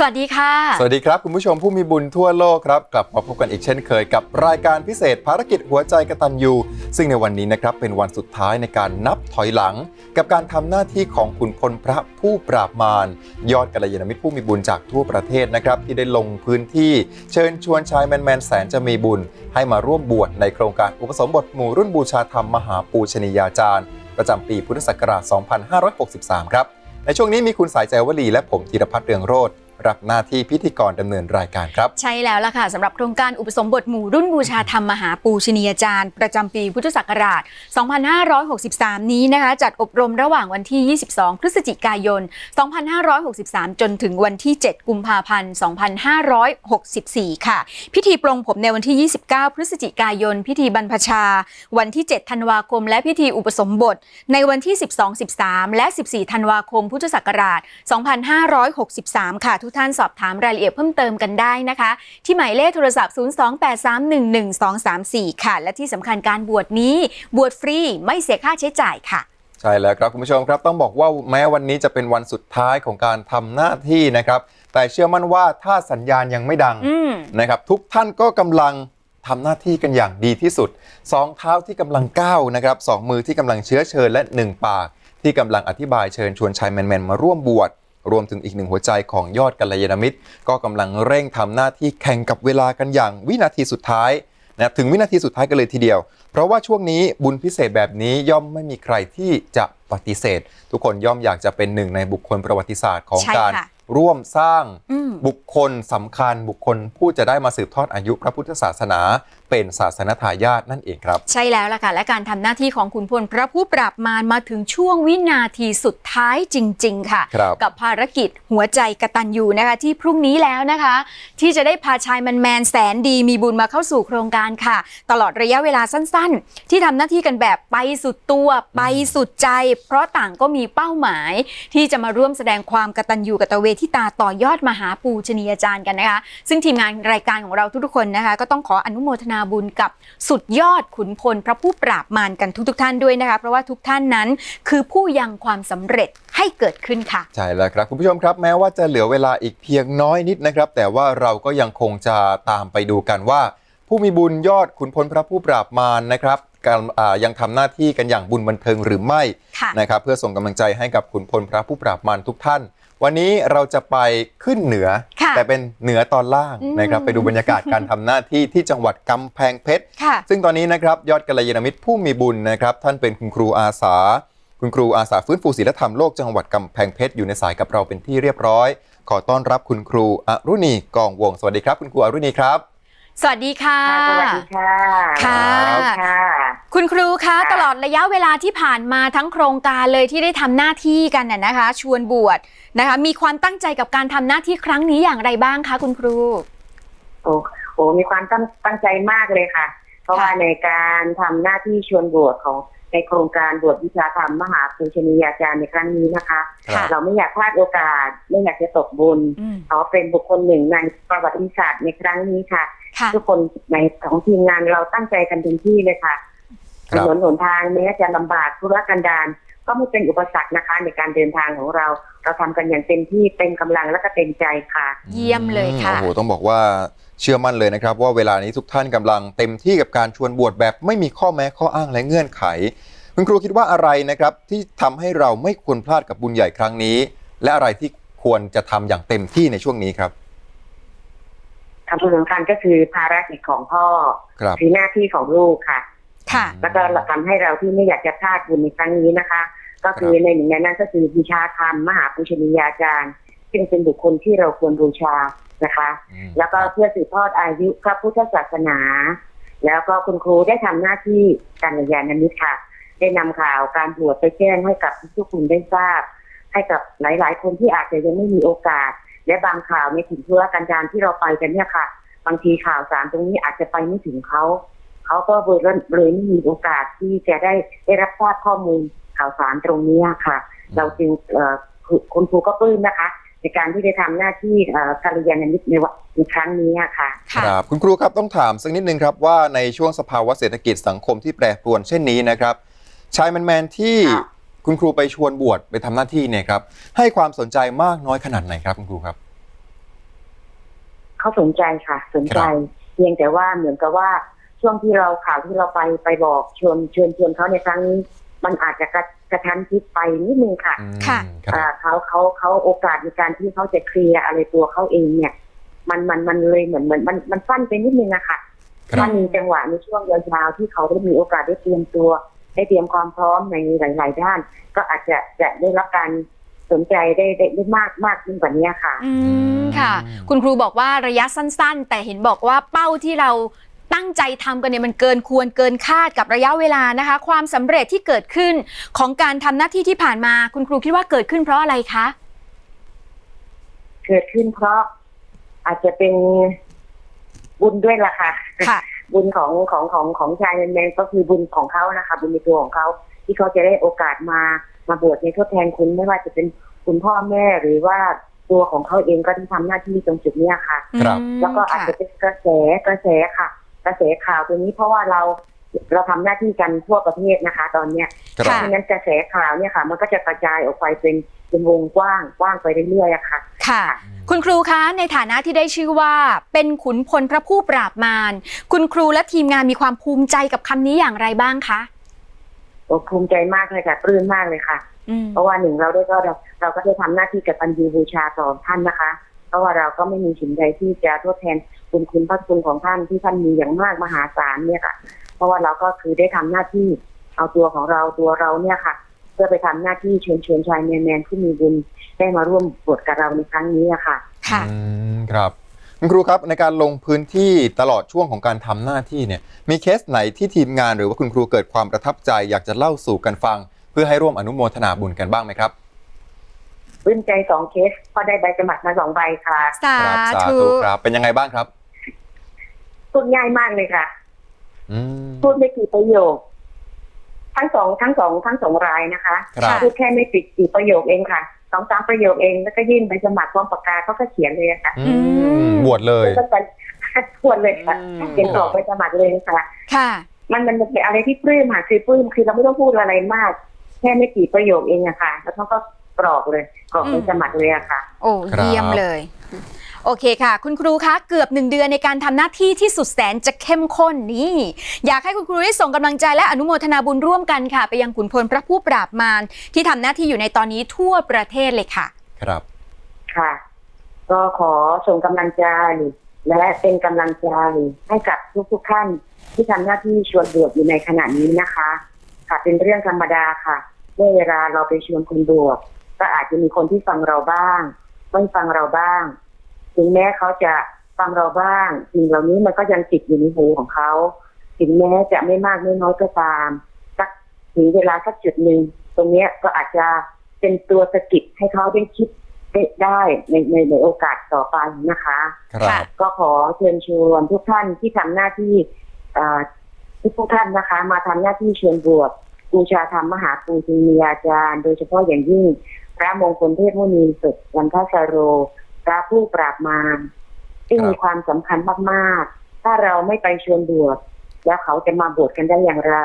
สวัสดีค่ะ สวัสดีครับ คุณผู้ชมผู้มีบุญทั่วโลกครับ กลับมาพบกันอีกเช่นเคยกับรายการพิเศษภารกิจหัวใจกตัญญูซึ่งในวันนี้นะครับเป็นวันสุดท้ายในการนับถอยหลัง กับการทำหน้าที่ของขุนพลพระผู้ปราบมารยอดกัลยาณมิตรผู้มีบุญจากทั่วประเทศนะครับที่ได้ลงพื้นที่ เชิญชวนชายแมนๆแสนจะมีบุญ ให้มาร่วมบวชในโครงการอุปสมบทหมู่รุ่นบูชาธรรมมหาปูชนียาจารย์ ประจำปีพุทธศักราช 2563 ครับในช่วงนี้มีคุณสายใจวลีและผมธีรพัฒน์เรืองโรธ รับหน้าที่พิธีกรดำเนินรายการครับ ใช่แล้วล่ะค่ะสำหรับโครงการอุปสมบทหมู่รุ่นบูชาธรรมมหาปูชนียาจารย์ ประจำปีพุทธศักราช 2563 นี้นะคะ จัดอบรมระหว่างวันที่ 22 พฤศจิกายน 2563 จนถึงวันที่ 7 กุมภาพันธ์ 2564 ค่ะ พิธีปลงผมในวันที่ 29 พฤศจิกายน พิธีบรรพชา วันที่ 7 ธันวาคม และพิธีอุปสมบท ในวันที่ 12 13 และ 14 ธันวาคม พุทธศักราช 2563 ค่ะทุกท่านสอบถามรายละเอียดเพิ่มเติมกันได้นะคะ ที่หมายเลขโทรศัพท์ 028311234 ค่ะ และที่สำคัญการบวชนี้บวชฟรีไม่เสียค่าใช้จ่ายค่ะ ใช่แล้วครับคุณผู้ชมครับต้องบอกว่าแม้วันนี้จะเป็นวันสุดท้ายของการทำหน้าที่นะครับ แต่เชื่อมั่นว่าถ้าสัญญาณยังไม่ดังอืม นะครับทุกท่านก็กำลังทำหน้าที่กันอย่างดีที่สุดสองเท้าที่กำลังก้าวนะครับสองมือที่กำลังเชื้อเชิญและหนึ่งปากที่กำลังอธิบายเชิญชวนชายแมนๆมาร่วมบวช รวมถึงอีกหนึ่งหัวใจของยอดกัลยาณมิตร ก็กำลังเร่งทำหน้าที่แข่งกับเวลากันอย่างวินาทีสุดท้ายนะครับถึงวินาทีสุดท้ายกันเลยทีเดียว เพราะว่าช่วงนี้บุญพิเศษแบบนี้ย่อมไม่มีใครที่จะปฏิเสธ ทุกคนย่อมอยากจะเป็นหนึ่งในบุคคลประวัติศาสตร์ของใช่การค่ะร่วมสร้างอืมบุคคลสำคัญบุคคลผู้จะได้มาสืบทอดอายุพระพุทธศาสนาเป็นศาสนทายาทนั่นเองครับ ใช่แล้วล่ะค่ะ และการทำหน้าที่ของขุนพลพระผู้ปราบมารมาถึงช่วงวินาทีสุดท้ายจริง ๆ ค่ะครับกับภารกิจหัวใจกตัญญูนะคะ ที่พรุ่งนี้แล้วนะคะ ที่จะได้พาชายแมนๆแสนดีมีบุญมาเข้าสู่โครงการค่ะ ตลอดระยะเวลาสั้น ๆ ที่ทำหน้าที่กันแบบไปสุดตัวไปสุดใจ เพราะต่างก็มีเป้าหมาย ที่จะมาร่วมแสดงความกตัญญูกตเวทิตาต่อยอดมหาปูชนียาจารย์กันนะคะ ซึ่งทีมงานรายการของเราทุกๆคนนะคะ ก็ต้องขออนุโมทนาบุญกับสุดยอดขุนพลพระผู้ปราบมารกันทุกๆท่านด้วยนะคะ เพราะว่าทุกท่านนั้นคือผู้ยังความสำเร็จให้เกิดขึ้นค่ะ ใช่แล้วครับ คุณผู้ชมครับ แม้ว่าจะเหลือเวลาอีกเพียงน้อยนิดนะครับ แต่ว่าเราก็ยังคงจะตามไปดูกันว่า ผู้มีบุญยอดขุนพลพระผู้ปราบมารนะครับการอ่ายังทำหน้าที่กันอย่างบุญบันเทิงหรือไม่ค่ะนะครับเพื่อส่งกำลังใจให้กับขุนพลพระผู้ปราบมารทุกท่าน วันนี้เราจะไปขึ้นเหนือ ค่ะแต่เป็นเหนือตอนล่างอืมนะครับ ไปดูบรรยากาศการทำหน้าที่ที่จังหวัดกำแพงเพชร ค่ะ ซึ่งตอนนี้นะครับยอดกัลยาณมิตรผู้มีบุญนะครับ ท่านเป็นคุณครูอาสา คุณครูอาสาฟื้นฟูศีลธรรมโลกจังหวัดกำแพงเพชรอยู่ในสายกับเราเป็นที่เรียบร้อย ขอต้อนรับคุณครูอรุณีกองวงสวัสดีครับ คุณครูอรุณีครับ สวัสดีค่ะค่ะสวัสดีค่ะ ค่ะ ค่ะ คุณครูคะค่ะตลอดระยะเวลาที่ผ่านมาทั้งโครงการเลยที่ได้ทำหน้าที่กันน่ะนะคะ ชวนบวชนะคะ มีความตั้งใจกับการทำหน้าที่ครั้งนี้อย่างไรบ้างคะ คุณครู โอ้โหมีความตั้งตั้งใจมากเลยค่ะ เพราะว่าในการทำหน้าที่ชวนบวชของในโครงการบวชวิชาธรรมมหาปูชนียาจารย์ในครั้งนี้นะคะค่ะเราไม่อยากพลาดโอกาส ไม่อยากจะตกบุญอืมเขาเป็นบุคคลหนึ่งในประวัติศาสตร์ในครั้งนี้ค่ะค่ะ ทุกคนในของทีมงานเราตั้งใจกันเต็มที่เลยค่ะค ถรับนนหนทางแม้จะลำบากธุรกันดารก็ไม่เป็นอุปสรรคนะคะ ในการเดินทางของเรา เราทำกันอย่างเต็มที่เต็มกำลังและก็เต็มใจค่ะ เยี่ยมเลยค่ะโอ้โหต้องบอกว่าเชื่อมั่นเลยนะครับ ว่าเวลานี้ทุกท่านกำลังเต็มที่กับการชวนบวชแบบไม่มีข้อแม้ข้ออ้างและเงื่อนไข คุณครูคิดว่าอะไรนะครับ ที่ทำให้เราไม่ควรพลาดกับบุญใหญ่ครั้งนี้ และอะไรที่ควรจะทำอย่างเต็มที่ในช่วงนี้ครับคำพูดสำคัญก็คือภารกิจของพ่อครับคือหน้าที่ของลูกค่ะ ค่ะ แล้วก็ทำให้เราที่ไม่อยากจะพลาดบุญในครั้งนี้นะคะ ก็คือในหนึ่งในนั้นก็คือบูชาธรรมมหาปุชนียาจารย์ ซึ่งเป็นบุคคลที่เราควรบูชานะคะอืมแล้วก็เพื่อสืบทอดอายุพระพุทธศาสนา แล้วก็คุณครูได้ทำหน้าที่การยานมิตรค่ะ ได้นำข่าวการบวชไปแจ้งให้กับทุกคนได้ทราบ ให้กับหลาย ๆ คนที่อาจจะยังไม่มีโอกาส และบางข่าวในถึงธุรกันดารที่เราไปกันเนี่ยค่ะ บางทีข่าวสารตรงนี้อาจจะไปไม่ถึงเขา เขาก็เลยเลยไม่มีโอกาสที่จะได้ได้รับทราบข้อมูลข่าวสารตรงนี้ค่ะ เราจึงเอ่อคือคุณครูก็ปลื้มนะคะ ในการที่ได้ทำหน้าที่เอ่อกัลยาณมิตรในวันในครั้งนี้ค่ะค่ะครับคุณครูครับต้องถามสักนิดนึงครับว่าในช่วงสภาวะเศรษฐกิจสังคมที่แปรปรวนเช่นนี้นะครับชายแมนๆที่ค่ะคุณครูไปชวนบวชไปทำหน้าที่เนี่ยครับ ให้ความสนใจมากน้อยขนาดไหนครับคุณครูครับเขาสนใจค่ะ สนใจ เพียงแต่ว่าเหมือนกับว่า ช่วงที่เราข่าวที่เราไปไปบอกชวนชวนชวนเขาในครั้งนี้มันอาจจะกระกระชั้นชิดไปนิดนึงค่ะอืมค่ะครับอ่าเขาเขาเขาโอกาสในการที่เขาจะเคลียร์อะไรตัวเขาเองเนี่ย มันมันมันเลยเหมือนเหมือนมันมันสั้นไปนิดนึงอะค่ะครับถ้ามีจังหวะในช่วงยาวๆที่เขาได้มีโอกาสได้เตรียมตัว ได้เตรียมความพร้อมในหลาย ๆ ด้าน ก็อาจจะจะได้รับการสนใจได้ได้ได้มากมากขึ้นกว่านี้ค่ะ อืมค่ะ คุณครูบอกว่าระยะสั้น ๆ แต่เห็นบอกว่าเป้าที่เรา ตั้งใจทำกันเนี่ยมันเกินควรเกินคาดกับระยะเวลานะคะ ความสำเร็จที่เกิดขึ้นของการทำหน้าที่ที่ผ่านมา คุณครูคิดว่าเกิดขึ้นเพราะอะไรคะ เกิดขึ้นเพราะอาจจะเป็นบุญด้วยล่ะค่ะค่ะบุญของของของของชายแมนก็คือบุญของเขานะคะ บุญในตัวของเขาที่เขาจะได้โอกาสมามาบวชในทดแทนคุณไม่ว่าจะเป็นคุณพ่อแม่หรือว่าตัวของเขาเองก็ที่ทำหน้าที่ตรงจุดเนี้ยค่ะ ครับอืมแล้วก็อาจค่ะจะเป็นกระแสกระแสค่ะ กระแสข่าวตัวนี้เพราะว่าเราเราทำหน้าที่กันทั่วประเทศนะคะ ตอนเนี้ยครัค่ะบเพราะฉะนั้นกระแสข่าวเนี่ยค่ะ มันก็จะกระจายออกไปเป็นเป็นวงกว้างกว้างไปเรื่อยๆอะค่ะ ค่ะ คุณครูคะในฐานะที่ได้ชื่อว่า เป็นขุนพลพระผู้ปราบมารคุณครูและทีมงานมีความภูมิใจกับคำนี้อย่างไรบ้างคะโอ้ภูมิใจมากเลยค่ะปลื้มมากเลยค่ะอืมเพราะว่าหนึ่งเราได้ก็เราเราก็ได้ทำหน้าที่กับปัญญูบูชาต่อท่านนะคะ เพราะว่าเราก็ไม่มีสิ่งใดที่จะทดแทน คุณคุณพระคุณของท่านที่ท่านมีอย่างมากมหาศาลเนี่ยค่ะ เพราะว่าเราก็คือได้ทำหน้าที่เอาตัวของเราตัวเราเนี่ยค่ะ เพื่อไปทำหน้าที่เชิญชวนชายแมนแมนผู้มีบุญได้มาร่วมบวชกับเราในครั้งนี้อะค่ะ ค่ะอืมครับคุณครูครับในการลงพื้นที่ตลอดช่วงของการทำหน้าที่เนี่ย มีเคสไหนที่ทีมงานหรือว่าคุณครูเกิดความประทับใจ อยากจะเล่าสู่กันฟัง เพื่อให้ร่วมอนุโมทนาบุญกันบ้างไหมครับปลื้มใจสองเคสเพราะได้ใบสมัครมาสองใบค่ะ สาครับสาธุธุครับเป็นยังไงบ้างครับ พูดง่ายมากเลยค่ะอืมพูดไม่กี่ประโยค ทั้งสองทั้งสองทั้งสองรายนะคะครับพูดแค่ไม่ติดกี่ประโยคเองค่ะสองสามประโยคเองแล้วก็ยื่นใบสมัครพร้อมปากกาเขาก็เขียนเลยอะค่ะอืมบวชเลยแล้วก็จะทวนเลยค่ะอืมเขียนกรอกใบสมัครเลยค่ะค่ะมันมันเป็นอะไรที่ปลื้มค่ะคือปลื้มคือเราไม่ต้องพูดอะไรมาก แค่ไม่กี่ประโยคเองอะค่ะ แล้วเขาก็กรอกเลยกรอกใบสมัครเลยอะค่ะ โอ้ครับเยี่ยมเลย โอเคค่ะ คุณครูคะเกือบหนึ่งเดือนในการทำหน้าที่ที่สุดแสนจะเข้มข้นนี่ อยากให้คุณครูได้ส่งกำลังใจและอนุโมทนาบุญร่วมกันค่ะ ไปยังขุนพลพระผู้ปราบมารที่ทำหน้าที่อยู่ในตอนนี้ทั่วประเทศเลยค่ะ ครับค่ะ ก็ขอส่งกำลังใจและเป็นกำลังใจให้กับทุกๆท่านที่ทำหน้าที่ชวนบวชอยู่ในขณะนี้นะคะ ค่ะเป็นเรื่องธรรมดาค่ะเมื่อเวลาเราไปชวนคนบวชก็อาจจะมีคนที่ฟังเราบ้าง ไม่ฟังเราบ้างถึ งแม้เขาจะฟังเราบ้างสิ่งเหล่านี้มันก็ยังติดอยู่ในหูของเขาถึงแม้จะไม่มากไม่น้อยก็ตามสักถึงเวลาสักจุดหนึ่งตรงเนี้ยก็อาจจะเป็นตัวสะกิดให้เขาได้คิดได้ในในในโอกาสต่อไปนะคะครับก็ขอเชิญชวนทุกท่านที่ทำหน้าที่อ่าทุกทุกท่านนะคะ มาทำหน้าที่เชิญบวชบูชาธรรมมหาปูชนียาจารย์ โดยเฉพาะอย่างยิ่งพระมงคลเทพมุนีสุดวันทสโร พระผู้ปราบมารซึ่งครับมีความสำคัญมากๆ ถ้าเราไม่ไปชวนบวชแล้วเขาจะมาบวชกันได้อย่างไร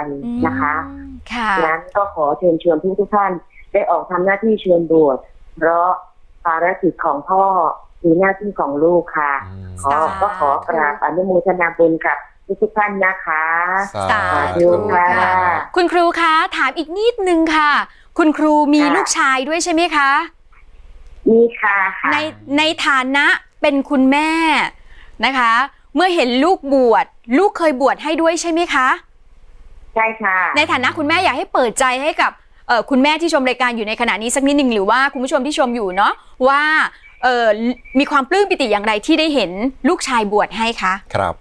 นะคะอืมค่ะนั้นก็ขอเชิญชวนทุกทุกๆท่านได้ออกทำหน้าที่เชิญบวชเพราะภารกิจของพ่อคือหน้าที่ของลูกค่ะอืมขอก็ขอกราบอนุโมทนาบุญกับทุกทุกๆท่านนะคะ สาธุธุค่ะ คุณครูคะ ถามอีกนิดนึงค่ะ คุณครูมีค่ะลูกชายด้วยใช่ไหมคะ มีค่ะค่ะในในฐานะเป็นคุณแม่นะคะ เมื่อเห็นลูกบวชลูกเคยบวชให้ด้วยใช่ไหมคะ ใช่ค่ะ ในฐานะคุณแม่อยากให้เปิดใจให้กับเอ่อคุณแม่ที่ชมรายการอยู่ในขณะนี้สักนิดหนึ่งหรือว่าคุณผู้ชมที่ชมอยู่เนาะว่าเอ่อมีความปลื้มปิติอย่างไรที่ได้เห็นลูกชายบวชให้คะ ครับ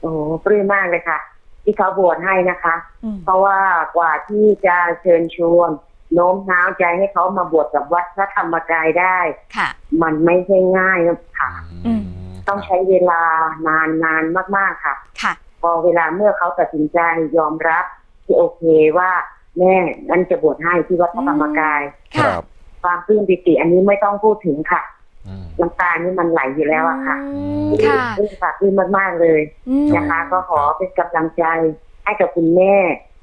โอ้ปลื้มมากเลยค่ะ ที่เขาบวชให้นะคะ อืม เพราะว่ากว่าที่จะเชิญชวน โน้มน้าวใจให้เขามาบวชกับวัดพระธรรมกายได้ ค่ะ มันไม่ใช่ง่ายนะค่ะ อืม ต้องใช้เวลานานนานมากๆค่ะ ค่ะ พอเวลาเมื่อเขาตัดสินใจยอมรับที่โอเคว่าแม่นั่นจะบวชให้ที่วัดพระธรรมกาย คค่ะรับความปลื้มปิติอันนี้ไม่ต้องพูดถึงค่ะอืม น้ำตานี่มันไหลอยู่แล้วอะค่ะอืมค่ะ ปลื้มค่ะปลื้มมากๆเลย อืม นะคะ ก็ขอเป็นกำลังใจให้กับคุณแม่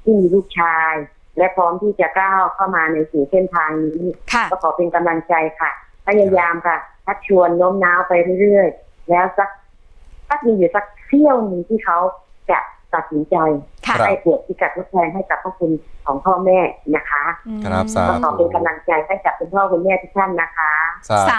ที่มีลูกชาย และพร้อมที่จะก้าวเข้ามาในสู่เส้นทางนี้ค่ะก็ขอเป็นกำลังใจค่ะพยายามค่ะชักชวนโน้มน้าวไปเรื่อยๆ แล้วสักสักมีอยู่สักเที่ยวหนึงที่เขาจะตัดสินใจค่ะรับให้บวชที่กัดทดแทนให้กับพระคุณของพ่อแม่นะคะครับสาก็ขอธุเป็นกำลังใจให้กับคุณพ่อคุณแม่ทุกท่านนะคะ สาสา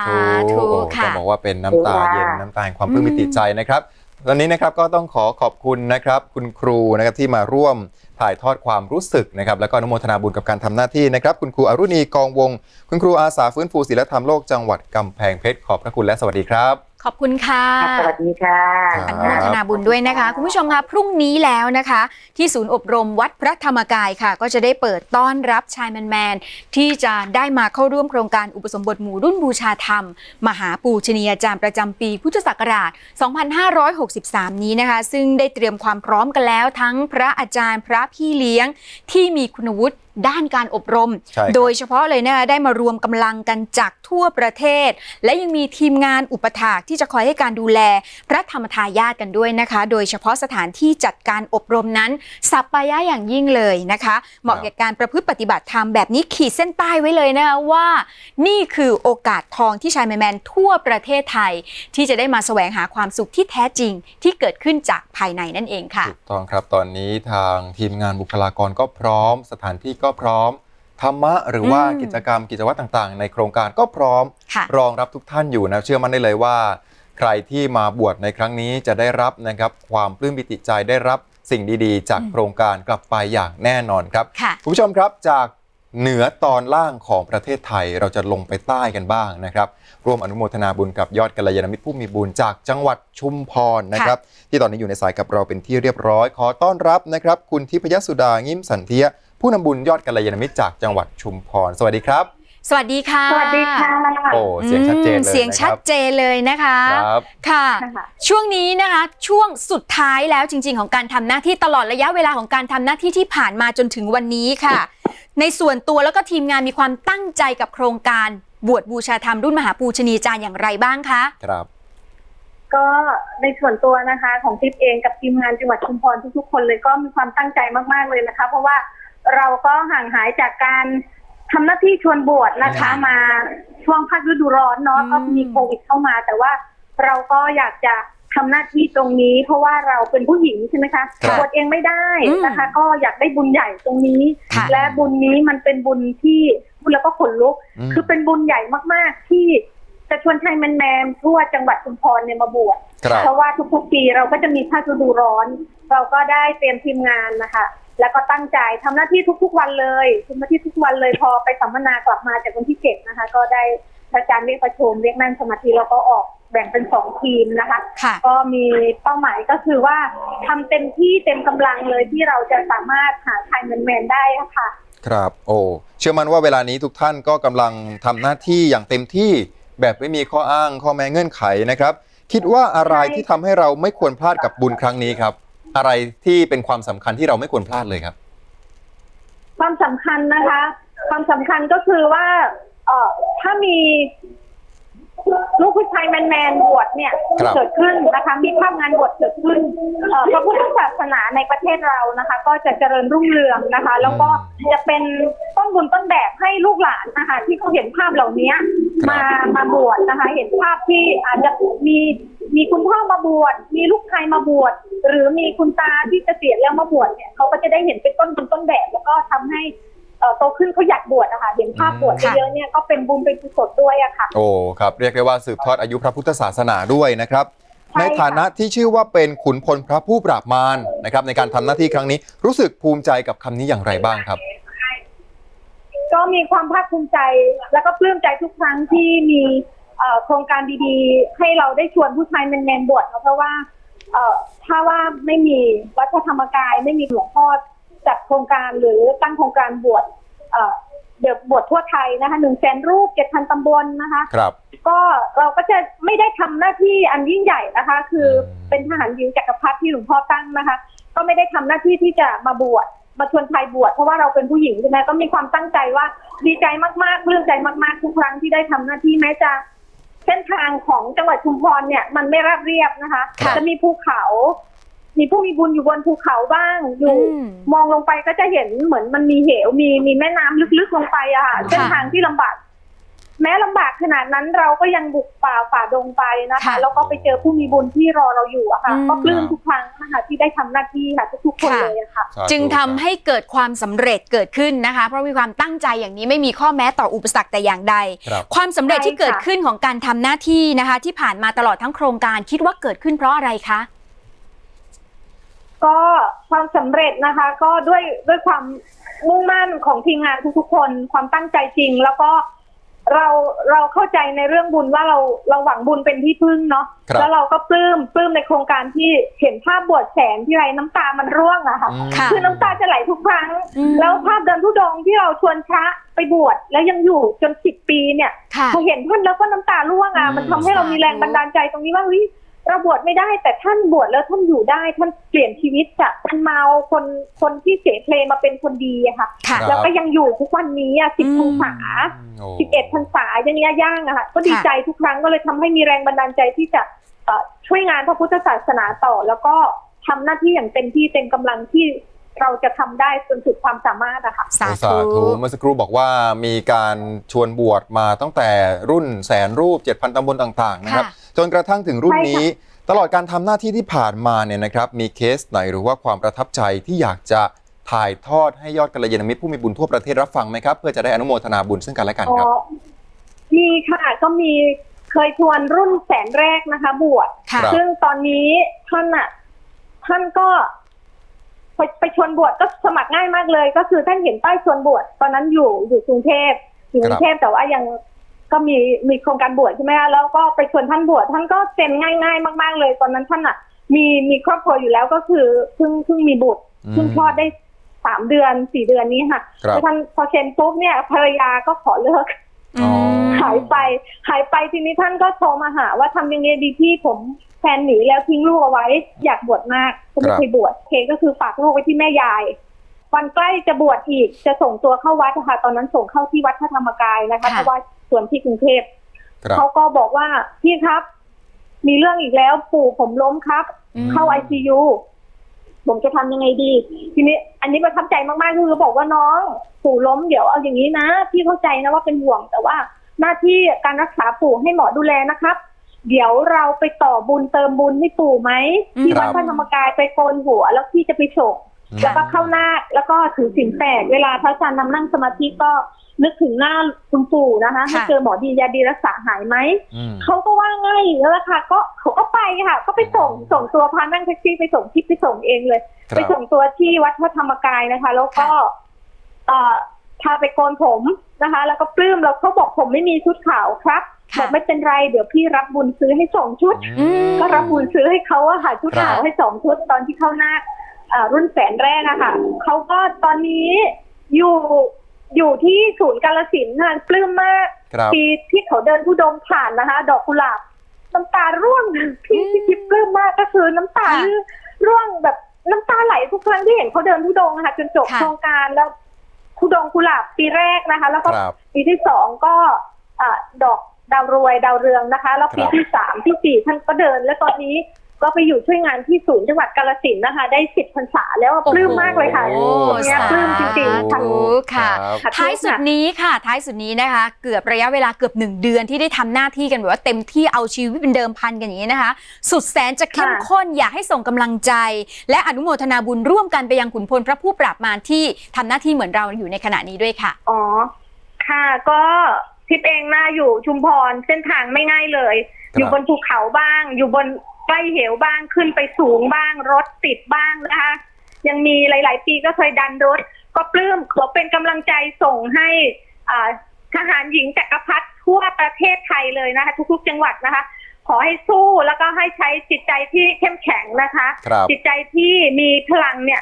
ธุธุค่ะต้องบอกว่าเป็นน้ำตาเย็นค่ะน้ำตาแห่งความปลื้มปิติใจนะครับวันนี้นะครับก็ต้องขอขอบคุณนะครับคุณครูนะครับที่มาร่วม ถ่ายทอดความรู้สึกนะครับแล้วก็อนุโมทนาบุญกับการทำหน้าที่นะครับคุณครูอรุณีกองวง คุณครูอาสาฟื้นฟูศิลธรรมโลกจังหวัดกำแพงเพชรขอบพระคุณและสวัสดีครับ ขอบคุณค่ะ สวัสดีค่ะคอรับนุโมทนาบุญด้วยนะคะ คุณผู้ชมคะพรุ่งนี้แล้วนะคะ ที่ศูนย์อบรมวัดพระธรรมกายค่ะ ก็จะได้เปิดต้อนรับชายแมนแมนๆที่จะได้มาเข้าร่วมโครงการอุปสมบทหมู่รุ่นบูชาธรรม มหาปูชนียาจารย์ประจำปีพุทธศักราช 2563 นี้นะคะ ซึ่งได้เตรียมความพร้อมกันแล้วทั้งพระอาจารย์พระพี่เลี้ยงที่มีคุณวุฒิด้านการอบรม ใช่ครับ โดยเฉพาะเลยนะคะได้มารวมกำลังกันจากทั่วประเทศ และยังมีทีมงานอุปถากที่จะคอยให้การดูแล พระธรรมทายาทกันด้วยนะคะ โดยเฉพาะสถานที่จัดการอบรมนั้นสัปปายะอย่างยิ่งเลยนะคะ เหมาะแก่การประพฤติปฏิบัติธรรมแบบนี้ขีดเส้นใต้ไว้เลยนะคะว่า นี่คือโอกาสทองที่ชายแมนๆทั่วประเทศไทย ที่จะได้มาแสวงหาความสุขที่แท้จริงที่เกิดขึ้นจากภายในนั่นเองค่ะ ถูกต้องครับ ตอนนี้ทางทีมงานบุคลากรก็พร้อมสถานที่ก็พร้อมธรรมะหรือว่าอืมกิจกรรมกิจวัตรต่างๆ ในโครงการก็พร้อมค่ะรองรับทุกท่านอยู่นะเชื่อมั่นได้เลยว่า ใครที่มาบวชในครั้งนี้จะได้รับนะครับความปลื้มปิติใจได้รับสิ่งดีๆ จากอืมโครงการกลับไปอย่างแน่นอนครับค่ะคุณผู้ชมครับจากเหนือตอนล่างของประเทศไทยเราจะลงไปใต้กันบ้างนะครับ ร่วมอนุโมทนาบุญกับยอดกัลยาณมิตรผู้มีบุญจากจังหวัดชุมพรนะครับ ที่ตอนนี้อยู่ในสายกับเราเป็นที่เรียบร้อย ขอต้อนรับนะครับ คุณทิพยสุดางิ้มสันเทีย ผู้นำบุญยอดกัลยาณมิตรจากจังหวัดชุมพร สวัสดีครับ สวัสดีค่ะสวัสดีค่ะ โอ้เสียงชัดเจนเลยอืมเสียงชัดเจนเลยนะคะ นะครับ ค่ะ ค่ะ ช่วงนี้นะคะช่วงสุดท้ายแล้วจริง ๆ ของการทำหน้าที่ตลอดระยะเวลาของการทำหน้าที่ที่ผ่านมาจนถึงวันนี้ค่ะ ในส่วนตัวแล้วก็ทีมงานมีความตั้งใจกับโครงการบวชบูชาธรรมรุ่นมหาปูชนียาจารย์อย่างไรบ้างคะ ครับ ก็ในส่วนตัวนะคะของทิพย์เองกับทีมงานจังหวัดชุมพรทุกๆคนเลยก็มีความตั้งใจมากๆเลยนะคะ เพราะว่า เราก็ห่างหายจากการทำหน้าที่ชวนบวชนะคะค่ะมาช่วงภาคฤดูร้อนเนาะอืมก็มีโควิดเข้ามา แต่ว่าเราก็อยากจะทำหน้าที่ตรงนี้ เพราะว่าเราเป็นผู้หญิงใช่ไหมคะครับบวชเองไม่ได้อืมนะคะ ก็อยากได้บุญใหญ่ตรงนี้ค่ะและบุญนี้มันเป็นบุญที่พูดแล้วก็ขนลุกมคือเป็นบุญใหญ่มาก ๆ ที่จะชวนชายแมนๆทั่วจังหวัดชุมพรเนี่ยมาบวชครับเพราะว่าทุกๆปีเราก็จะมีภาคฤดูร้อน เราก็ได้เตรียมทีมงานนะคะ แล้วก็ตั้งใจทำหน้าที่ทุก ๆ วันเลยทำหน้าที่ทุกวันเลยพอไปสัมมนากลับมาจากวันที่เจ็ดนะคะ ก็ได้อาจารย์เรียกประชุมเรียกนั่งสมาธิแล้วก็ออกแบ่งเป็นสองทีมนะคะค่ะก็มีเป้าหมายก็คือว่าทำเต็มที่เต็มกำลังเลยที่เราจะสามารถหาชายแมนๆได้อะค่ะ ครับโอ้เชื่อมั่นว่าเวลานี้ทุกท่านก็กำลังทำหน้าที่อย่างเต็มที่แบบไม่มีข้ออ้างข้อแม้เงื่อนไขนะครับ คิดว่าอะไรใช่ที่ทำให้เราไม่ควรพลาดกับบุญครั้งนี้ครับ อะไรที่เป็นความสำคัญที่เราไม่ควรพลาดเลยครับ ความสำคัญนะคะ ความสำคัญก็คือว่าเอ่อถ้ามี ลูกผู้ชายแมนๆบวชเนี่ยครับ เกิดขึ้นนะคะมีภาพงานบวชเกิดขึ้นเอ่อพระพุทธศาสนาในประเทศเรานะคะ ก็จะเจริญรุ่งเรืองนะคะ แล้วก็จะเป็นต้นบุญต้นแบบให้ลูกหลานนะคะ ที่เขาเห็นภาพเหล่านี้มามาบวชนะคะ เห็นภาพที่อาจจะมีมีคุณพ่อมาบวชมีลูกชายมาบวชหรือมีคุณตาที่เกษียณแล้วมาบวชเนี่ยเขาก็จะได้เห็นเป็นต้นบุญต้นแบบ แล้วก็ทำให้เอ่อ โตขึ้นเขาอยากบวชนะคะ เห็นภาพบวชค่ะเยอะๆเนี่ยก็เป็นบุญเป็นกุศลด้วยอะค่ะ โอ้ครับเรียกได้ว่าสืบทอดอายุพระพุทธศาสนาด้วยนะครับใช่ค่ะในฐานะที่ชื่อว่าเป็นขุนพลพระผู้ปราบมารนะครับ ในการทำหน้าที่ครั้งนี้รู้สึกภูมิใจกับคำนี้อย่างไรบ้างครับ ก็มีความภาคภูมิใจแล้วก็ปลื้มใจทุกครั้งที่มีเอ่อโครงการดีๆ ให้เราได้ชวนผู้ชายแมนๆบวชเนอะเพราะว่าเอ่อถ้าว่าไม่มีวัดพระธรรมกายไม่มีหลวงพ่อ จัดโครงการหรือตั้งโครงการบวชเอ่อเดี๋ยวบวชทั่วไทยนะคะหนึ่งแสนรูปเจ็ดพันตำบลนะคะครับก็เราก็จะไม่ได้ทำหน้าที่อันยิ่งใหญ่นะคะ คือมเป็นทหารหญิงจักรพรรดิที่หลวงพ่อตั้งนะคะ ก็ไม่ได้ทำหน้าที่ที่จะมาบวชมาชวนชายบวชเพราะว่าเราเป็นผู้หญิงใช่ไหมก็มีความตั้งใจว่าดีใจมากๆปลื้มใจมากๆทุกครั้งที่ได้ทำหน้าที่แม้จะเส้นทางของจังหวัดชุมพรเนี่ยมันไม่ราบเรียบนะคะค่ะจะมีภูเขา มีผู้มีบุญอยู่บนภูเขาบ้างอยู่อืม มองลงไปก็จะเห็นเหมือนมันมีเหวมีมีแม่น้ำลึกๆลงไปอะค่ะเส้นทางที่ลำบาก แม้ลำบากขนาดนั้นเราก็ยังบุกป่าฝ่าดงไปนะคะ ค่ะแล้วก็ไปเจอผู้มีบุญที่รอเราอยู่อะค่ะอืม ก็ปลื้มทุกครั้งนะคะที่ได้ทำหน้าที่ค่ะทุกๆคนค่ะเลยอะค่ะ สาธุจึงทำให้เกิดความสำเร็จเกิดขึ้นนะคะ เพราะมีความตั้งใจอย่างนี้ไม่มีข้อแม้ต่ออุปสรรคแต่อย่างใด ครับความสำเร็จที่ใช่ค่ะเกิดขึ้นของการทำหน้าที่นะคะ ที่ผ่านมาตลอดทั้งโครงการคิดว่าเกิดขึ้นเพราะอะไรคะ ก็ความสำเร็จนะคะ ก็ด้วยด้วยความมุ่งมั่นของทีมงานทุกๆคน ความตั้งใจจริง แล้วก็เราเราเข้าใจในเรื่องบุญว่าเราเราหวังบุญเป็นที่พึ่งเนาะครับแล้วเราก็ปลื้มปลื้มในโครงการที่เห็นภาพบวชแสงที่ไรน้ำตามันร่วงอะค่ะอืมค่ะคือน้ำตาจะไหลทุกครั้งอืมแล้วภาพเดินทุดงค์ที่เราชวนพระไปบวชแล้วยังอยู่จนสิบปีเนี่ยค่ะพอเห็นท่านแล้วก็น้ำตาร่วงอะอืมมันทำให้เรามีแรงบันดาลใจตรงนี้ว่าเฮ้ย เราบวชไม่ได้แต่ท่านบวชแล้วท่านอยู่ได้ท่านเปลี่ยนชีวิตจากคนเมาคนคนที่เสเพลมาเป็นคนดีอะค่ะ ค่ะรับแล้วก็ยังอยู่ทุกวันนี้อะสิบอืมพรรษาโอ้สิบเอ็ดพรรษาอย่างเงี้ยย่างอะค่ะ ก็ดีใจทุกครั้งก็เลยทำให้มีแรงบันดาลใจที่จะเอ่อช่วยงานพระพุทธศาสนาต่อ แล้วก็ทำหน้าที่อย่างเต็มที่เต็มกำลังที่เราจะทำได้จนสุดความสามารถอะค่ะ สาสาธุ ธุเมื่อสักครู่บอกว่ามีการชวนบวชมาตั้งแต่รุ่นแสนรูป 7,000ตำบลต่างๆนะครับ ค่ะ จนกระทั่งถึงรุ่นใช่ค่ะนี้ ตลอดการทำหน้าที่ที่ผ่านมาเนี่ยนะครับ มีเคสไหนหรือว่าความประทับใจที่อยากจะถ่ายทอดให้ยอดกัลยาณมิตรผู้มีบุญทั่วประเทศรับฟังไหมครับ เพื่อจะได้อนุโมทนาบุญซึ่งกันและกันอ๋อครับมีค่ะก็มีเคยชวนรุ่นแสนแรกนะคะ บวชค่ะครับซึ่งตอนนี้ท่านอะท่านก็ไปไปชวนบวชก็สมัครง่ายมากเลย ก็คือท่านเห็นป้ายชวนบวชตอนนั้นอยู่อยู่กรุงเทพอยู่กรุงเทพแต่ว่ายัง ก็มีมีโครงการบวชใช่ไหมคะแล้วก็ไปชวนท่านบวชท่านก็เซ็นง่าย ๆ มากๆ เลยตอนนั้นท่านอะ มีมีครอบครัวอยู่แล้วก็คือเพิ่งเพิ่งมีบุตรอืมเพิ่งคลอดได้สามเดือนสี่เดือนนี้ค่ะครับแล้วท่านพอเซ็นปุ๊บเนี่ยภรรยาก็ขอเลิกอ๋อหายไปหายไปทีนี้ท่านก็โทรมาหา ว่าทำยังไงดีพี่ผมแฟนหนีแล้วทิ้งลูกเอาไว้ อยากบวชมากก็ไม่ครับเคยบวชเคก็คือฝากลูกไว้ที่แม่ยาย วันใกล้จะบวชอีกจะส่งตัวเข้าวัดนะคะตอนนั้นส่งเข้าที่วัดพระธรรมกายนะคะค่ะเพราะว่า ส่วนที่กรุงเทพครับเขาก็บอกว่าพี่ครับ มีเรื่องอีกแล้ว ปู่ผมล้มครับ อืม เข้าไอซียูผมจะทำยังไงดี ทีนี้ อันนี้ประทับใจมากๆคือบอกว่าน้องปู่ล้มเดี๋ยวเอาอย่างนี้นะพี่เข้าใจนะว่าเป็นห่วง แต่ว่าหน้าที่การรักษาปู่ให้หมอดูแลนะครับ เดี๋ยวเราไปต่อบุญเติมบุญให้ปู่ไหมที่วัดครับพระธรรมกายไปโกนหัวแล้วพี่จะไปส่ง แล้วก็เข้าหน้าคแล้วก็ถือศีลแปดเวลาพระอาจารย์นำนั่งสมาธิก็นึกถึงหน้าคุณปู่นะคะให้ค่ะเจอหมอดียาดีรักษาหายไหมอืมเขาก็ว่าง่ายแล้วล่ะค่ะก็เขาก็ไปค่ะ ก็ไปส่งส่งตัวพานั่งแท็กซี่ไปส่งที่ไปส่งเองเลยคไปรับส่งตัวที่วัดพระธรรมกายนะคะ แล้วก็เอ่อพาไปโกนผมนะคะ แล้วก็ปลื้มแล้วเขาบอกผมไม่มีชุดขาวครับค่ะบอกไม่เป็นไรเดี๋ยวพี่รับบุญซื้อให้สองชุดอืมก็รับบุญซื้อให้เขาอะค่ะชุดครับขาวให้สองชุดตอนที่เข้าหน้าอ่า รุ่นแสนแรกอะค่ะเขาก็ตอนนี้อยู่อยู่ที่ศูนย์กาลสินธุ์ค่ะปลื้มมากครับปีที่เขาเดินผู้ดงผ่านนะคะ ดอกกุหลาบน้ำตาร่วงพี่อืมที่คิดปลื้มมากก็คือน้ำตาค่ะร่วงแบบน้ำตาไหลทุกครั้งที่เห็นเขาเดินผู้ดงอะค่ะจนจบค่ะโครงการแล้วผู้ดงกุหลาบปีแรกนะคะ แล้วก็ครับปีที่สองก็อ่าดอกดาวรวยดาวเรืองนะคะ แล้วปีครับที่สามที่สี่ท่านก็เดิน แล้วตอนนี้ ก็ไปอยู่ช่วยงานที่ศูนย์จังหวัดกาฬสินธุ์นะคะ ได้สิบพรรษาแล้วปลื้มมากเลยค่ะโอ้เนี่ยปลื้มจริงๆสาค่ะธุค่ะรับค่ะท้ายสุดนี้ค่ะ ท้ายสุดนี้นะคะ เกือบระยะเวลาเกือบหนึ่งเดือนที่ได้ทำหน้าที่กันแบบว่าเต็มที่เอาชีวิตเป็นเดิมพันกันอย่างนี้นะคะ สุดแสนจะเข้มข้นอยากให้ส่งกำลังใจ และอนุโมทนาบุญร่วมกันไปยังขุนพลพระผู้ปราบมารที่ทำหน้าที่เหมือนเราอยู่ในขณะนี้ด้วยค่ะ อ๋อ ค่ะก็ทิพย์เองน่าอยู่ชุมพรเส้นทางไม่ง่ายเลย ครับ อยู่บนภูเขาบ้าง อยู่บน ใกล้เหวบ้างขึ้นไปสูงบ้าง รถติดบ้างนะคะ ยังมีหลาย ๆ ปีก็เคยดันรถ ก็ปลื้มขอเป็นกำลังใจส่งให้อ่าทหารหญิงจักรพรรดิทั่วประเทศไทยเลยนะคะ ทุก ๆ จังหวัดนะคะ ขอให้สู้แล้วก็ให้ใช้จิตใจที่เข้มแข็งนะคะครับจิตใจที่มีพลังเนี่ย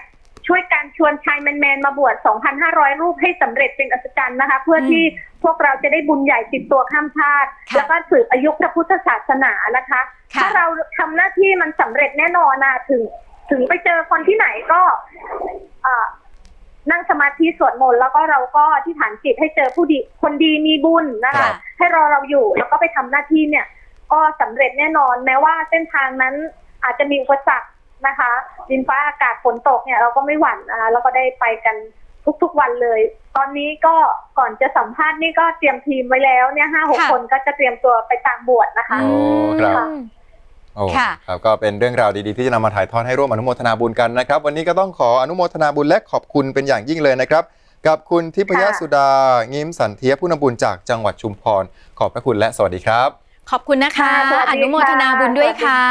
ช่วยกันชวนชายแมนๆมาบวช 2,500 รูปให้สำเร็จเป็นอัศจรรย์นะคะ เพื่อที่พวกเราจะได้บุญใหญ่ติดตัวข้ามชาติค่ะแล้วก็สืบอายุพระพุทธศาสนานะคะค่ะถ้าเราทำหน้าที่มันสำเร็จแน่นอนนะถึง ถึงไปเจอคนที่ไหนก็เอ่อนั่งสมาธิสวดมนต์แล้วก็เราก็ที่ฐานจิตให้เจอผู้ดีคนดีมีบุญนะครัคะบให้รอเราอยู่แล้วก็ไปทำหน้าที่เนี่ย ก็สำเร็จแน่นอนแม้ว่าเส้นทางนั้นอาจจะมีอุปสรรค นะคะดินฟ้าอากาศฝนตกเนี่ยเราก็ไม่หวั่นนะคะแล้วก็ได้ไปกันทุกๆวันเลย ตอนนี้ก็ก่อนจะสัมภาษณ์นี่ก็เตรียมทีมไว้แล้วเนี่ยห้าหกค่ะ คนก็จะเตรียมตัวไปตามบวชนะคะ โอ้ครับ อืม โอ้ค่ะ ครับก็เป็นเรื่องราวดีๆ ที่จะนำมาถ่ายทอดให้ร่วมอนุโมทนาบุญกันนะครับ วันนี้ก็ต้องขออนุโมทนาบุญและขอบคุณเป็นอย่างยิ่งเลยนะครับ กับคุณทิพยค่ะ สุดา งิมสันเทียผู้นำบุญจากจังหวัดชุมพร ขอบพระคุณและสวัสดีครับ ขอบคุณนะคะ ค่ะสวัสดีค่ะ อนุโมทนาบุญด้วยค่ะ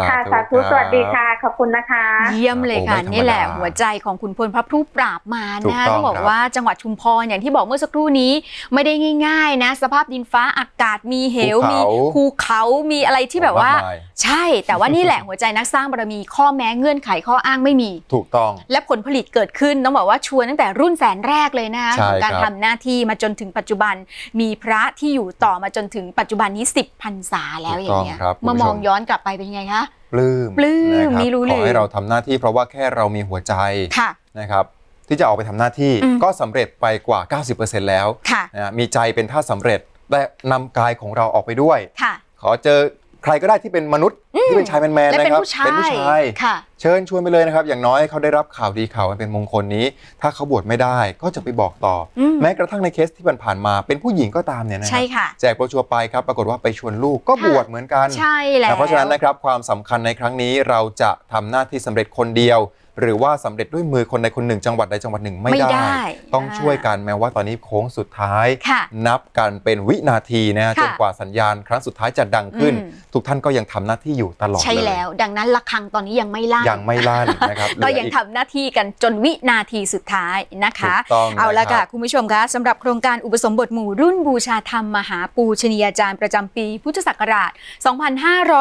ค่ะสาสาธุธุครับสวัสดีค่ะ ขอบคุณนะคะ เยี่ยมเลยค่ะ โอ้ไม่ธรรมดานี่แหละหัวใจของคุณพลพระผู้ปราบมารถูกนะคะต้องต้องบอกครับ ว่าจังหวัดชุมพรอย่างที่บอกเมื่อสักครู่นี้ไม่ได้ง่าย ๆ นะ สภาพดินฟ้าอากาศมีเหวภูมีเขาภูเขามีอะไรที่แบบว่า มกมยใช่ แต่ว่านี่แหละหัวใจนักสร้างบารมีข้อแม้เงื่อนไขข้ออ้างไม่มี ถูกต้อง และผลผลิตเกิดขึ้นต้องบอกว่าชวนตั้งแต่รุ่นแสนแรกเลยนะคะใช่ของการครับ ทำหน้าที่มาจนถึงปัจจุบัน มีพระที่อยู่ต่อมาจนถึงปัจจุบันนี้ 10พรรษาแล้วอย่างเงี้ยถูกต้องครับเมื่อคุณผู้มชองย้อนกลับไปเป็นยังไงคะปลื้มปลื้มนะครับมีรู้ขลืออให้เราทำหน้าที่เพราะว่าแค่เรามีหัวใจค่ะนะครับที่จะออกไปทำหน้าที่อืมก็สำเร็จไปกว่า 90%แล้วค่ะนะฮะมีใจเป็นท่าสำเร็จและนำกายของเราออกไปด้วยค่ะขอเจอใครก็ได้ที่เป็นมนุษย์ที่เป็นชายแมนๆและนะเป็นครับผู้ชายเป็นผู้ชายค่ะ เชิญชวนไปเลยนะครับ อย่างน้อยเขาได้รับข่าวดีข่าวอันเป็นมงคลนี้ ถ้าเขาบวชไม่ได้ก็จะไปบอกต่ออมแม้กระทั่งในเคสที่ผ่านๆมา เป็นผู้หญิงก็ตามเนี่ยนะคใช่รับค่ะ แจกโปรชัวร์ไปครับปรากฏว่าไปชวนลูกก็ค่ะบวชเหมือนกัน ใช่แล้วนะเพราะฉะนั้นนะครับความสำคัญในครั้งนี้เราจะทำหน้าที่สำเร็จคนเดียว หรือว่าสำเร็จด้วยมือคนใดคนหนึ่งจังหวัดใดจังหวัดหนึ่งไม่ไม่ได้ ได้ต้องช่วยกันแม้ว่าตอนนี้โค้งสุดท้าย ค่ะ นับกันเป็นวินาทีนะฮะค่ะจนกว่าสัญญาณครั้งสุดท้ายจะดังขึ้น อืม ทุกท่านก็ยังทำหน้าที่อยู่ตลอดใช่เลยแล้ว ดังนั้นระฆังตอนนี้ยังไม่ลั่นยังไม่ลั่นนะครับก็เหลือยังอีทำหน้าที่กันจนวินาทีสุดท้ายนะคะถูกต้องเอาละนรัค่ะบคุณผู้ชมคะสำหรับโครงการอุปสมบทหมู่รุ่นบูชาธรรมมหาปูชนียาจารย์ประจำปีพุทธศักราช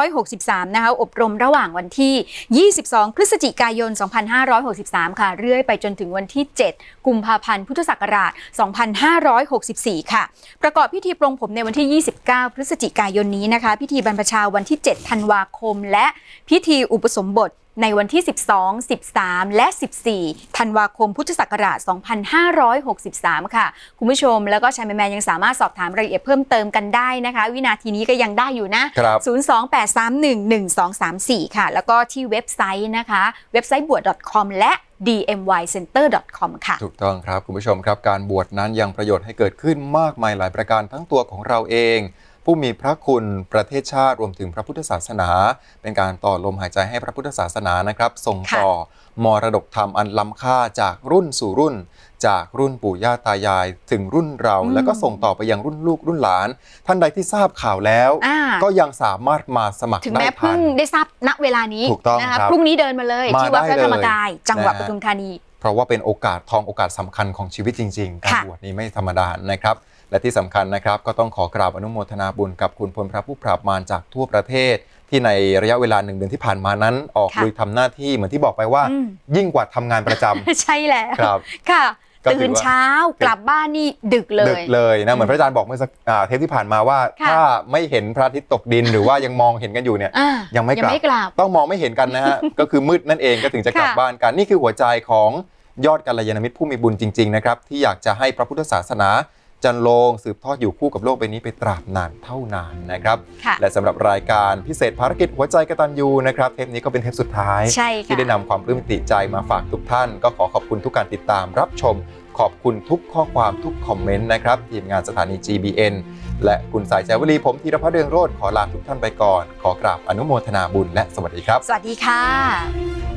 2563 นะคะอบรมระหว่างวันที่ 22 พฤศจิกายน 2563 ค่ะ เรื่อยไปจนถึงวันที่ 7 กุมภาพันธ์ พุทธศักราช 2564 ค่ะ ประกอบพิธีปรงผมในวันที่ 29 พฤศจิกายนนี้นะคะ พิธีบรรพชาวันที่ 7 ธันวาคม และพิธีอุปสมบทในวันที่ 12 13 และ 14 ธันวาคม พุทธศักราช 2563 ค่ะ คุณผู้ชม แล้วก็ชายแมนๆยังสามารถสอบถามรายละเอียดเพิ่มเติมกันได้นะคะ วินาทีนี้ก็ยังได้อยู่นะครับ028311234 ค่ะ แล้วก็ที่เว็บไซต์นะคะ เว็บไซต์บวช .com และ dmycenter.com ค่ะ ถูกต้องครับ คุณผู้ชมครับ การบวชนั้นยังประโยชน์ให้เกิดขึ้นมากมายหลายประการทั้งตัวของเราเอง ผู้มีพระคุณประเทศชาติรวมถึงพระพุทธศาสนา เป็นการต่อลมหายใจให้พระพุทธศาสนานะครับส่งต่อมรดกธรรมอันล้ำค่าจากรุ่นสู่รุ่น จากรุ่นปู่ย่าตายาย ถึงรุ่นเราอืมแล้วก็ส่งต่อไปยังรุ่นลูกรุ่นหลาน ท่านใดที่ทราบข่าวแล้วอ่าก็ยังสามารถมาสมัครถึงได้แม้ทัเพิ่นงได้ทราบณเวลานี้ถูกต้องนะคะครับพรุ่งนี้เดินมาเลยมาที่วัดพระได้ธรรมเลยกาย จังหวัดนะปฮะทุมธานี เพราะว่าเป็นโอกาสทองโอกาสสำคัญของชีวิตจริง ๆ การค่ะบวชนี้ไม่ธรรมดานะครับ และที่สำคัญนะครับก็ต้องขอกราบอนุโมทนาบุญกับคุณพลพระผู้ปราบมารจากทั่วประเทศ ที่ในระยะเวลาหนึ่งเดือนที่ผ่านมานั้น ออกค่ะลุยทำหน้าที่เหมือนที่บอกไปว่าอืมยิ่งกว่าทำงานประจำใช่แล้วครับค่ะก็ถือว่าตื่นเช้ากลับบ้านนี่ดึกเลดึยกเลยนะเหมือนพระอาจารย์บอกเมื่อสักอ่าเทปที่ผ่านมาว่าค่ะถ้าไม่เห็นพระอาทิตย์ตกดินหรือว่ายังมองเห็นกันอยู่เนี่ยอ่ายังไม่กลับยังไม่กลับต้องมองไม่เห็นกันนะฮะก็คือมืดนั่นเองก็ถึงจะกลับค่ะบ้านกันนี่คือหัวใจของยอดกัลยาณมิตรผู้มีบุญจริงๆนะครับที่อยากจะให้พระพุทธศาสนา จันโลงสืบทอดอยู่คู่กับโลกใบนี้ไปตราบนานเท่านานนะครับ ค่ะ และสำหรับรายการพิเศษภารกิจหัวใจกตัญญูนะครับเทปนี้ก็เป็นเทปสุดท้าย ใช่ค่ะ ที่ได้นำความปลื้มปิติใจมาฝากทุกท่าน ก็ขอขอบคุณทุกการติดตามรับชม ขอบคุณทุกข้อความทุกคอมเมนต์นะครับ ทีมงานสถานี GBN และคุณสายใจวลีผมธีรพัฒน์เรืองโรธขอลาทุกท่านไปก่อน ขอกราบอนุโมทนาบุญและสวัสดีครับ สวัสดีค่ะ